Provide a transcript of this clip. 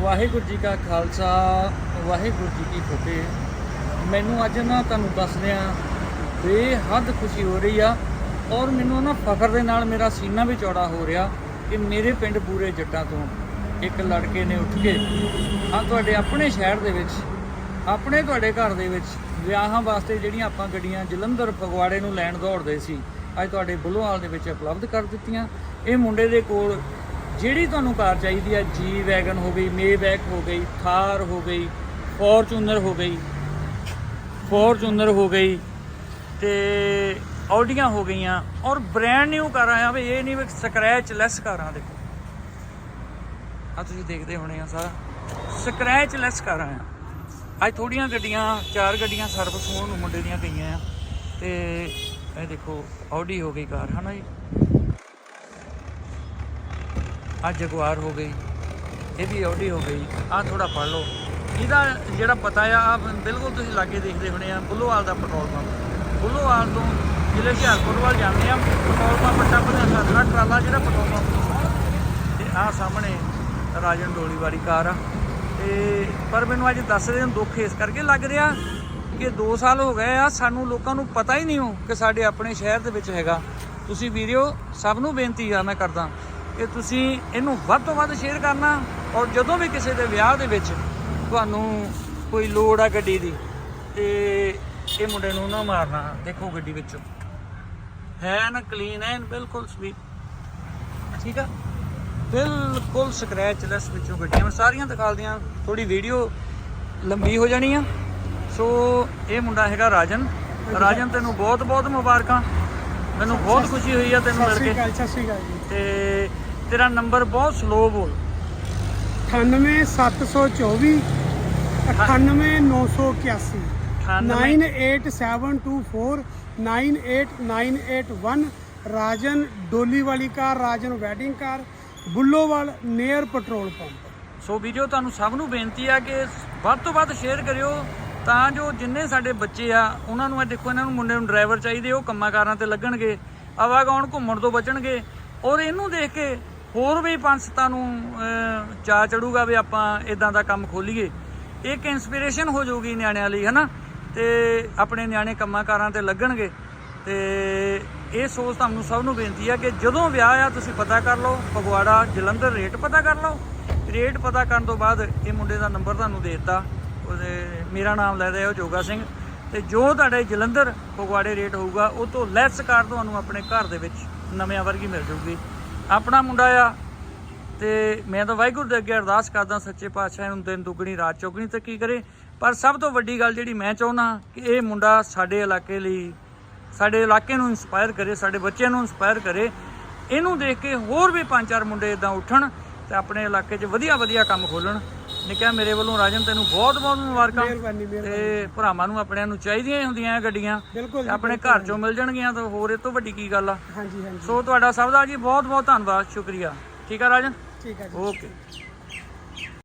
ਵਾਹਿਗੁਰੂ ਜੀ ਕਾ ਖਾਲਸਾ, ਵਾਹਿਗੁਰੂ ਜੀ ਕੀ ਫਤਿਹ। ਮੈਨੂੰ ਅੱਜ ਨਾ ਤੁਹਾਨੂੰ ਦੱਸਦੇ ਆ ਬੇਹੱਦ ਖੁਸ਼ੀ ਹੋ ਰਹੀ ਆ ਔਰ ਮੈਨੂੰ ਨਾ ਫਖਰ ਦੇ ਨਾਲ ਮੇਰਾ ਸੀਨਾ ਵੀ ਚੌੜਾ ਹੋ ਰਿਹਾ ਕਿ ਮੇਰੇ ਪਿੰਡ ਪੂਰੇ ਜੱਟਾਂ ਤੋਂ। ਇੱਕ ਲੜਕੇ ਨੇ ਉੱਠ ਕੇ ਆ ਤੁਹਾਡੇ ਆਪਣੇ ਸ਼ਹਿਰ ਦੇ ਵਿੱਚ, ਆਪਣੇ ਤੁਹਾਡੇ ਘਰ ਦੇ ਵਿੱਚ ਵਿਆਹਾਂ ਵਾਸਤੇ ਜਿਹੜੀਆਂ ਆਪਾਂ ਗੱਡੀਆਂ ਜਲੰਧਰ ਫਗਵਾੜੇ ਨੂੰ ਲੈਣ ਦੌੜਦੇ ਸੀ, ਅੱਜ ਤੁਹਾਡੇ ਬੁੱਲੋਹਾਲ ਦੇ ਵਿੱਚ ਉਪਲਬਧ ਕਰ ਦਿੱਤੀਆਂ। ਇਹ ਮੁੰਡੇ ਦੇ ਕੋਲ ਜਿਹੜੀ ਤੁਹਾਨੂੰ ਕਾਰ ਚਾਹੀਦੀ ਆ ਜੀ ਵੈਗਨ ਹੋ ਗਈ ਮੇਬੈਕ ਹੋ ਗਈ ਥਾਰ ਹੋ ਗਈ ਫੋਰਚੂਨਰ ਹੋ ਗਈ ਫੋਰਚੂਨਰ ਹੋ ਗਈ, ਤੇ ਆਡੀਆਂ ਹੋ ਗਈਆਂ। ਔਰ ਬ੍ਰਾਂਡ ਨਿਊ ਕਾਰਾਂ ਆ ਵੀ ਇਹ ਨਹੀਂ ਵੀ ਸਕ੍ਰੈਚ ਲੈਸ ਕਾਰਾਂ ਦੇਖੋ। ਆ ਤੁਸੀਂ ਦੇਖਦੇ ਹੋਣੇ ਆ ਸਾਰਾ। ਸਕ੍ਰੈਚ ਲੈਸ ਕਾਰਾਂ ਆ। ਅੱਜ ਥੋੜੀਆਂ ਗੱਡੀਆਂ, ਚਾਰ ਗੱਡੀਆਂ ਸਰਵਿਸ ਹੋਣ ਨੂੰ ਮੁੰਡੇ ਦੀਆਂ ਗਈਆਂ ਆ। ਤੇ ਇਹ ਦੇਖੋ ਆਡੀ ਹੋ ਗਈ ਕਾਰ, ਹਨਾ ਜੀ? ਆ ਜਗਵਾਰ ਹੋ ਗਈ, ਇਹ ਵੀ ਆਡੀ ਹੋ ਗਈ ਆ ਥੋੜਾ ਪੜ ਲਓ। ਇਹਦਾ ਜਿਹੜਾ ਪਤਾ ਆ ਆ ਬਿਲਕੁਲ ਤੁਸੀਂ ਲਾਗੇ ਦੇਖਦੇ ਹੋਣੇ ਆ, ਬੁੱਲੋਵਾਲ ਦਾ ਪੈਟਰੋਲ ਪੰਪ। ਬੁੱਲੋਵਾਲ ਤੋਂ ਜ਼ਿਲ੍ਹੇ ਹੁਸ਼ਿਆਰਪੁਰ ਵੱਲ ਜਾਂਦੇ ਆ, ਪੈਟਰੋਲ ਪੰਪ ਟੱਪਦੇ ਆ ਸਾਡਾ ਟਰਾਲਾ ਜਿਹੜਾ ਪੈਟਰੋਲ ਪੰਪ ਤੇ ਆ ਸਾਹਮਣੇ ਰਾਜਨ ਡੋਲੀ ਵਾਲੀ ਕਾਰ ਆ। ਤੇ ਪਰ ਮੈਨੂੰ ਅੱਜ ਦੱਸਦੇ ਨੂੰ ਦੁੱਖ ਇਸ ਕਰਕੇ ਲੱਗ ਰਿਹਾ ਕਿ 2 ਸਾਲ ਹੋ ਗਏ ਆ, ਸਾਨੂੰ ਲੋਕਾਂ ਨੂੰ ਪਤਾ ਹੀ ਨਹੀਂ ਹੋ ਕਿ ਸਾਡੇ ਆਪਣੇ ਸ਼ਹਿਰ ਦੇ ਵਿੱਚ ਹੈਗਾ। ਤੁਸੀਂ ਵੀਰਿਓ ਸਭ ਨੂੰ ਬੇਨਤੀ ਆ ਮੈਂ ਕਰਦਾ। ਕਿ ਤੁਸੀਂ ਇਹਨੂੰ ਵੱਧ ਤੋਂ ਵੱਧ ਸ਼ੇਅਰ ਕਰਨਾ ਔਰ ਜਦੋਂ ਵੀ ਕਿਸੇ ਦੇ ਵਿਆਹ ਦੇ ਵਿੱਚ ਤੁਹਾਨੂੰ ਕੋਈ ਲੋੜ ਆ ਗੱਡੀ ਦੀ ਤੇ ਇਹ ਮੁੰਡੇ ਨੂੰ ਨਾ ਮਾਰਨਾ ਦੇਖੋ ਗੱਡੀ ਵਿੱਚੋਂ। ਹੈ ਨਾ ਕਲੀਨ ਹੈ ਬਿਲਕੁਲ ਸਵੀਟ ਠੀਕ ਆ? ਬਿਲਕੁਲ ਸਕ੍ਰੈਚ ਲੈਸ ਵਿੱਚੋਂ ਗੱਡੀਆਂ। ਮੈਂ ਸਾਰੀਆਂ ਦਿਖਾਲਦੀਆਂ ਥੋੜੀ ਵੀਡੀਓ ਲੰਬੀ ਹੋ ਜਾਣੀ ਆ। ਸੋ ਇਹ ਮੁੰਡਾ ਹੈਗਾ ਰਾਜਨ। ਰਾਜਨ ਤੈਨੂੰ ਬਹੁਤ ਬਹੁਤ ਮੁਬਾਰਕਾਂ। ਮੈਨੂੰ ਬਹੁਤ ਖੁਸ਼ੀ ਹੋਈ ਆ ਤੈਨੂੰ ਸਤਿ ਮਿਲ ਸ਼੍ਰੀ ਕੇ। ਅਕਾਲ ਸਤਿ ਸ਼੍ਰੀ ਅਕਾਲ ਜੀ। ਤੇ ਤੇਰਾ ਨੰਬਰ ਬਹੁਤ ਸਲੋ ਬੋਲ। 98724 98981 98 98724 98981 ਰਾਜਨ ਡੋਲੀ ਵਾਲੀ car Rajan wedding car Bullowal near petrol pump. So video ਤੁਹਾਨੂੰ ਸਭ ਨੂੰ ਬੇਨਤੀ ਆ ਕਿ ਵੱਧ ਤੋਂ ਵੱਧ ਸ਼ੇਅਰ ਕਰਿਓ। ਤਾਂ ਜੋ ਜਿੰਨੇ ਸਾਡੇ ਬੱਚੇ ਆ ਉਹਨਾਂ ਨੂੰ ਇਹ ਦੇਖੋ ਇਹਨਾਂ ਨੂੰ ਮੁੰਡੇ ਨੂੰ ਡਰਾਈਵਰ ਚਾਹੀਦੇ ਉਹ ਕੰਮਾਂ ਕਾਰਾਂ ਤੇ ਲੱਗਣਗੇ ਆਵਾਗਾਉਣ ਘੁੰਮਣ ਤੋਂ ਬਚਣਗੇ ਔਰ ਇਹਨੂੰ ਦੇਖ ਕੇ ਹੋਰ ਵੀ ਪੰਸਤਾਂ ਨੂੰ ਅਹ, ਚਾਅ ਚੜੂਗਾ ਵੀ ਆਪਾਂ ਇਦਾਂ ਦਾ ਕੰਮ ਖੋਲੀਏ। ਇੱਕ ਇਨਸਪੀਰੇਸ਼ਨ ਹੋ ਜਾਊਗੀ ਨਿਆਣਿਆਂ ਲਈ ਹਨਾ? ਤੇ ਆਪਣੇ ਨਿਆਣੇ ਕੰਮਾਂ ਕਾਰਾਂ ਤੇ ਲੱਗਣਗੇ। ਤੇ ਇਹ ਸੋਚ ਤੁਹਾਨੂੰ ਸਭ ਨੂੰ ਬੇਨਤੀ ਆ ਕਿ ਜਦੋਂ ਵਿਆਹ ਆ ਤੁਸੀਂ ਪਤਾ ਕਰ ਲਓ ਫਗਵਾੜਾ ਜਲੰਧਰ ਰੇਟ ਪਤਾ ਕਰ ਲਓ। ਰੇਟ ਪਤਾ ਕਰਨ ਤੋਂ ਬਾਅਦ ਇਹ ਮੁੰਡੇ ਦਾ ਨੰਬਰ ਤੁਹਾਨੂੰ ਦੇ ਦਿੱਤਾ। ਉਹਦੇ ਮੇਰਾ ਨਾਮ ਲੈ ਰਿਹਾ ਉਹ ਜੋਗਾ ਸਿੰਘ। ਤੇ ਜੋ ਤੁਹਾਡੇ ਜਲੰਧਰ ਫਗਵਾੜੇ ਰੇਟ ਹੋਊਗਾ, ਉਹ ਤੋਂ ਲੈਸ ਕਾਰ ਤੁਹਾਨੂੰ ਆਪਣੇ ਘਰ ਦੇ ਵਿੱਚ ਨਵਿਆਂ ਵਰਗੀ ਮਿਲ ਜੂਗੀ ਆਪਣਾ ਮੁੰਡਾ ਆ ਤੇ ਮੈਂ ਤਾਂ ਵਾਹਿਗੁਰੂ ਦੇ ਅੱਗੇ ਅਰਦਾਸ ਕਰਦਾ ਸੱਚੇ ਪਾਤਸ਼ਾਹ ਨੂੰ ਦਿਨ ਦੁੱਗਣੀ, ਰਾਤ ਚੌਗਣੀ ਤੇ ਕੀ ਕਰੇ। ਪਰ ਸਭ ਤੋਂ ਵੱਡੀ ਗੱਲ ਜਿਹੜੀ ਮੈਂ ਚਾਹੁੰਦਾ ਕਿ ਇਹ ਮੁੰਡਾ ਸਾਡੇ ਇਲਾਕੇ ਲਈ, ਸਾਡੇ ਇਲਾਕੇ ਨੂੰ ਇਨਸਪਾਇਰ ਕਰੇ, ਸਾਡੇ ਬੱਚਿਆਂ ਨੂੰ ਇਨਸਪਾਇਰ ਕਰੇ। ਇਹਨੂੰ ਦੇਖ ਕੇ ਹੋਰ ਵੀ ਪੰਜ ਚਾਰ ਮੁੰਡੇ ਇਦਾਂ ਉੱਠਣ ਤੇ ਆਪਣੇ ਇਲਾਕੇ 'ਚ ਵਧੀਆ ਵਧੀਆ ਕੰਮ ਖੋਲਣ ਨਿੱਕਿਆ ਮੇਰੇ ਵੱਲੋਂ ਰਾਜਨ ਤੈਨੂੰ ਬਹੁਤ ਬਹੁਤ ਮੁਬਾਰਕਾਂ। ਮਿਹਰਬਾਨੀ ਤੇ ਭਰਾਵਾਂ ਨੂੰ ਆਪਣਿਆਂ ਨੂੰ ਚਾਹੀਦੀਆਂ ਹੀ ਹੁੰਦੀਆਂ ਇਹ ਗੱਡੀਆਂ। ਬਿਲਕੁਲ ਆਪਣੇ ਘਰ 'ਚੋਂ ਮਿਲ ਜਾਣਗੀਆਂ ਤਾਂ ਹੋਰ ਇਹ ਤੋਂ ਵੱਡੀ ਕੀ ਗੱਲ ਆ। ਹਾਂਜੀ ਹਾਂਜੀ। ਸੋ ਤੁਹਾਡਾ ਸਭ ਦਾ ਜੀ ਬਹੁਤ ਬਹੁਤ ਧੰਨਵਾਦ ਸ਼ੁਕਰੀਆ। ਠੀਕ ਆ ਰਾਜਨ? ਠੀਕ ਜੀ। ਓਕੇ।